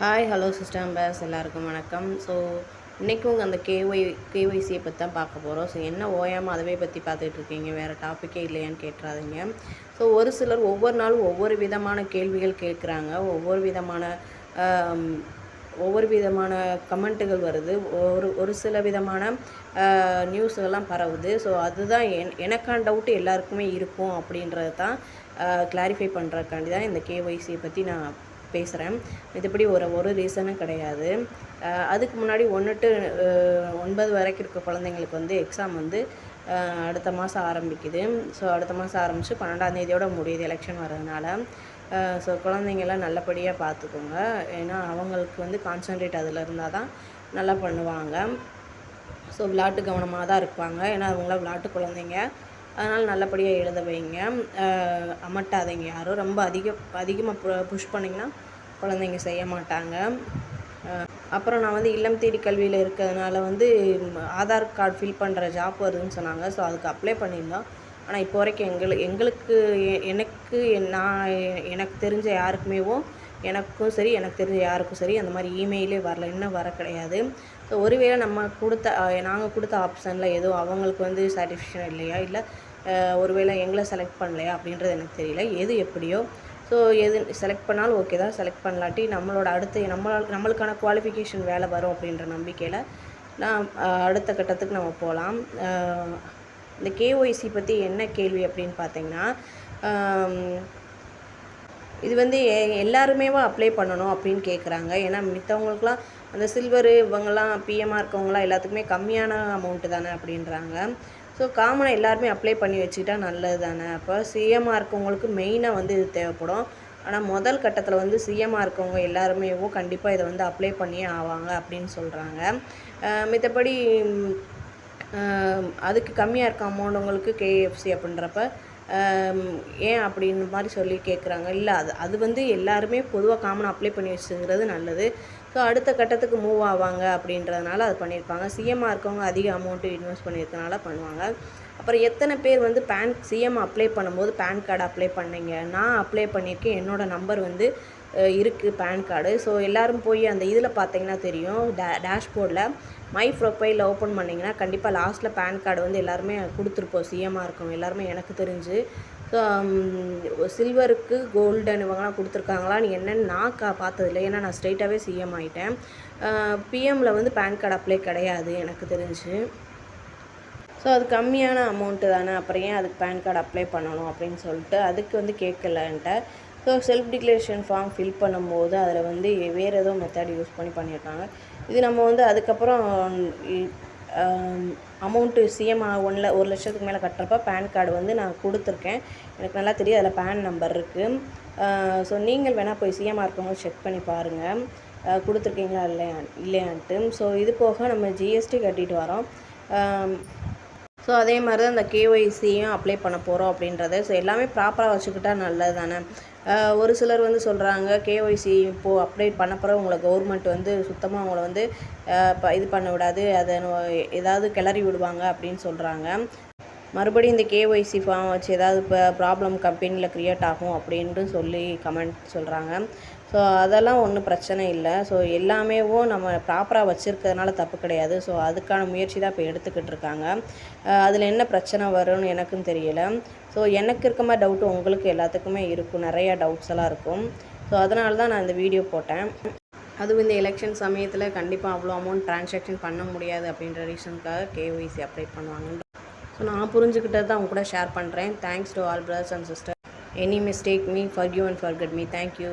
Hi hello system base எல்லாருக்கும் வணக்கம். So இன்றைக்கும் அந்த கேஒய் கேஒய்சியை பற்றி தான் பார்க்க போகிறோம் ஸோ என்ன ஓயாமல் அதவே பற்றி பார்த்துட்டு இருக்கீங்க? வேறு டாப்பிக்கே இல்லையான்னு கேட்டுறாதீங்க. ஸோ ஒரு சிலர் ஒவ்வொரு நாளும் ஒவ்வொரு விதமான கேள்விகள் கேட்குறாங்க. ஒவ்வொரு விதமான ஒவ்வொரு விதமான கமெண்ட்டுகள் வருது. ஒரு ஒரு சில விதமான நியூஸுகள்லாம் பரவுது. ஸோ அதுதான் என் எனக்கான டவுட்டு எல்லாருக்குமே இருக்கும் அப்படின்றது தான் கிளாரிஃபை பண்ணுறதுக்காண்டி தான் இந்த கேஒய்சியை பற்றி நான் பேசுகிறேன் மத்தபடி ஒரு ஒரு ரீசனும் கிடையாது. அதுக்கு முன்னாடி ஒன்று டு ஒன்பது வரைக்கும் இருக்க குழந்தைங்களுக்கு வந்து எக்ஸாம் வந்து அடுத்த மாதம் ஆரம்பிக்குது. ஸோ அடுத்த மாதம் ஆரம்பித்து பன்னெண்டாம் தேதியோட முடியுது எலெக்ஷன் வர்றதுனால. ஸோ குழந்தைங்களாம் நல்லபடியாக பார்த்துக்கோங்க ஏன்னா அவங்களுக்கு வந்து கான்சன்ட்ரேட் அதில் இருந்தால் தான் நல்லா பண்ணுவாங்க. ஸோ விளையாட்டு கவனமாக தான் இருப்பாங்க. ஏன்னா அவங்களாம் விளையாட்டு குழந்தைங்க. அதனால் நல்லபடியாக எழுத வைங்க. அமட்டாதீங்க யாரும். ரொம்ப அதிக அதிகமாக புஷ் பண்ணிங்கன்னா குழந்தைங்க செய்ய மாட்டாங்க. அப்புறம் நான் வந்து இல்லம் தேடி கல்வியில் இருக்கிறதுனால வந்து ஆதார் கார்டு ஃபில் பண்ணுற ஜாப் வருதுன்னு சொன்னாங்க. ஸோ அதுக்கு அப்ளை பண்ணியிருந்தோம். ஆனால் இப்போ வரைக்கும் எங்களுக்கு எங்களுக்கு எனக்கு நான் எனக்கு தெரிஞ்ச யாருக்குமேவும் எனக்கும் சரி எனக்கு தெரிஞ்ச யாருக்கும் சரி அந்த மாதிரி இமெயிலே வரல. இன்னும் வர கிடையாது. ஸோ ஒருவேளை நம்ம கொடுத்த நாங்கள் கொடுத்த ஆப்ஷனில் எதுவும் அவங்களுக்கு வந்து சாட்டிஸ்ஃபேக்ஷன் இல்லையா? இல்லை ஒருவேளை எங்களை செலக்ட் பண்ணலையா அப்படின்றது எனக்கு தெரியல. எது எப்படியோ. ஸோ எது செலக்ட் பண்ணாலும் ஓகே தான். செலக்ட் பண்ணலாட்டி நம்மளோட அடுத்த நம்மளால் நம்மளுக்கான குவாலிஃபிகேஷன் வேலை வரும் அப்படின்ற நம்பிக்கையில் நான் அடுத்த கட்டத்துக்கு நம்ம போகலாம். இந்த கேஒய்சி பற்றி என்ன கேள்வி அப்படின்னு பார்த்தீங்கன்னா இது வந்து எ- எல்லாருமேவா அப்ளை பண்ணணும் அப்படின்னு கேட்குறாங்க ஏன்னா மித்தவங்களுக்குலாம் அந்த சில்வரு இவங்கெல்லாம் பிஎம்மாக இருக்கவங்களாம் எல்லாத்துக்குமே கம்மியான அமௌண்ட்டு தானே அப்படின்றாங்க. ஸோ காமனாக எல்லாருமே அப்ளை பண்ணி வச்சுக்கிட்டா நல்லது தானே அப்போ சிஎம்மாக இருக்கவங்களுக்கு மெயினாக வந்து இது தேவைப்படும். ஆனால் முதல் கட்டத்தில் வந்து சிஎம்மாக இருக்கவங்க எல்லாருமேவும் கண்டிப்பாக இதை வந்து அப்ளை பண்ணியே ஆவாங்க அப்படின்னு சொல்கிறாங்க மித்தபடி அதுக்கு கம்மியாக இருக்க அமௌண்ட் உங்களுக்கு கேஎஃப்சி அப்படின்றப்ப ஏன் அப்படின்னு மாதிரி சொல்லி கேட்குறாங்க இல்லை அது அது வந்து எல்லாருமே பொதுவாக காமனாக அப்ளை பண்ணி வச்சுங்கிறது நல்லது. ஸோ அடுத்த கட்டத்துக்கு மூவ் ஆவாங்க அப்படின்றதுனால அது பண்ணியிருப்பாங்க சிஎம்மாக இருக்கவங்க அதிக அமௌண்ட்டு இன்வெஸ்ட் பண்ணியிருக்கனால பண்ணுவாங்க. அப்புறம் எத்தனை பேர் வந்து பேன் சிஎம் அப்ளை பண்ணும்போது பேன் கார்டு அப்ளை பண்ணீங்க? நான் அப்ளை பண்ணியிருக்கேன் என்னோடய நம்பர் வந்து இருக்குது பேன் கார்டு ஸோ எல்லோரும் போய் அந்த இதில் பார்த்தீங்கன்னா தெரியும் டே டேஷ்போர்டில் மை ப்ரொஃபைலில் ஓப்பன் பண்ணிங்கன்னா கண்டிப்பாக லாஸ்ட்டில் பேன் கார்டு வந்து எல்லாருமே கொடுத்துருப்போம். சிஎம்மாக இருக்கும் எல்லாருமே எனக்கு தெரிஞ்சு. ஸோ சில்வருக்கு um, கோல்டன் இவங்கலாம் கொடுத்துருக்காங்களான்னு என்னன்னு நான் கா பார்த்ததில்ல. ஏன்னா நான் ஸ்ட்ரெயிட்டாகவே சிஎம் ஆகிட்டேன் பிஎம்மில் வந்து பேன் கார்டு அப்ளை கிடையாது எனக்கு தெரிஞ்சு. ஸோ அது கம்மியான அமௌண்ட்டு தானே அப்புறம் ஏன் அதுக்கு பேன் கார்டு அப்ளை பண்ணணும் அப்படின்னு சொல்லிட்டு அதுக்கு வந்து கேட்கலன்ட்ட so self declaration form fill பண்ணும்போது அதில் வந்து வேறு ஏதோ மெத்தட் யூஸ் பண்ணி பண்ணியிருக்காங்க இது நம்ம வந்து அதுக்கப்புறம் அமௌண்ட்டு சிஎம் ஒன்ல ஒரு லட்சத்துக்கு மேலே கட்டுறப்ப பேன் கார்டு வந்து நான் கொடுத்துருக்கேன். எனக்கு நல்லா தெரியும் அதில் பேன் நம்பர் இருக்குது ஸோ நீங்கள் வேணால் போய் சிஎம்மாக இருக்கவங்க செக் பண்ணி பாருங்கள் கொடுத்துருக்கீங்களா இல்லையா இல்லையான்ட்டு. ஸோ இது போக நம்ம ஜிஎஸ்டி கட்டிட்டு வரோம். ஸோ அதே மாதிரி தான் இந்த கேஒய்சியும் அப்ளை பண்ண போகிறோம் அப்படின்றத. ஸோ எல்லாமே ப்ராப்பராக வச்சுக்கிட்டா நல்லது தானே ஒரு சிலர் வந்து சொல்கிறாங்க கேஒய்சி இப்போது அப்ளை பண்ண பிறகு உங்களை கவர்மெண்ட் வந்து சுத்தமாக அவங்கள வந்து ப- இது பண்ண விடாது. அதை ஏதாவது கிளறி விடுவாங்க அப்படின்னு சொல்கிறாங்க மறுபடியும் இந்த கேஒய்சி ஃபார்ம் வச்சு ஏதாவது இப்போ ப்ராப்ளம் கம்பெனியில் க்ரியேட் ஆகும் அப்படின்ட்டு சொல்லி கமெண்ட் சொல்கிறாங்க ஸோ அதெல்லாம் ஒன்றும் பிரச்சனை இல்லை. ஸோ எல்லாமேவும் நம்ம ப்ராப்பராக வச்சுருக்கிறதுனால தப்பு கிடையாது. ஸோ அதுக்கான முயற்சி தான் இப்போ எடுத்துக்கிட்டு இருக்காங்க. அதில் என்ன பிரச்சனை வரும்னு எனக்கும் தெரியல. ஸோ எனக்கு இருக்க மாதிரி டவுட்டு உங்களுக்கு எல்லாத்துக்குமே இருக்கும். நிறையா டவுட்ஸ் எல்லாம் இருக்கும். ஸோ அதனால தான் நான் இந்த வீடியோ போட்டேன். அதுவும் இந்த எலெக்ஷன் சமயத்தில் கண்டிப்பாக அவ்வளோ அமௌண்ட் ட்ரான்சாக்ஷன் பண்ண முடியாது அப்படின்ற ரீசனுக்காக கேஒய்சி அப்ளை பண்ணுவாங்க ஸோ நான் புரிஞ்சுக்கிட்டது தான் அவங்க கூட ஷேர் பண்ணுறேன் thanks to all brothers and sister any mistake me for you and for cut me thank you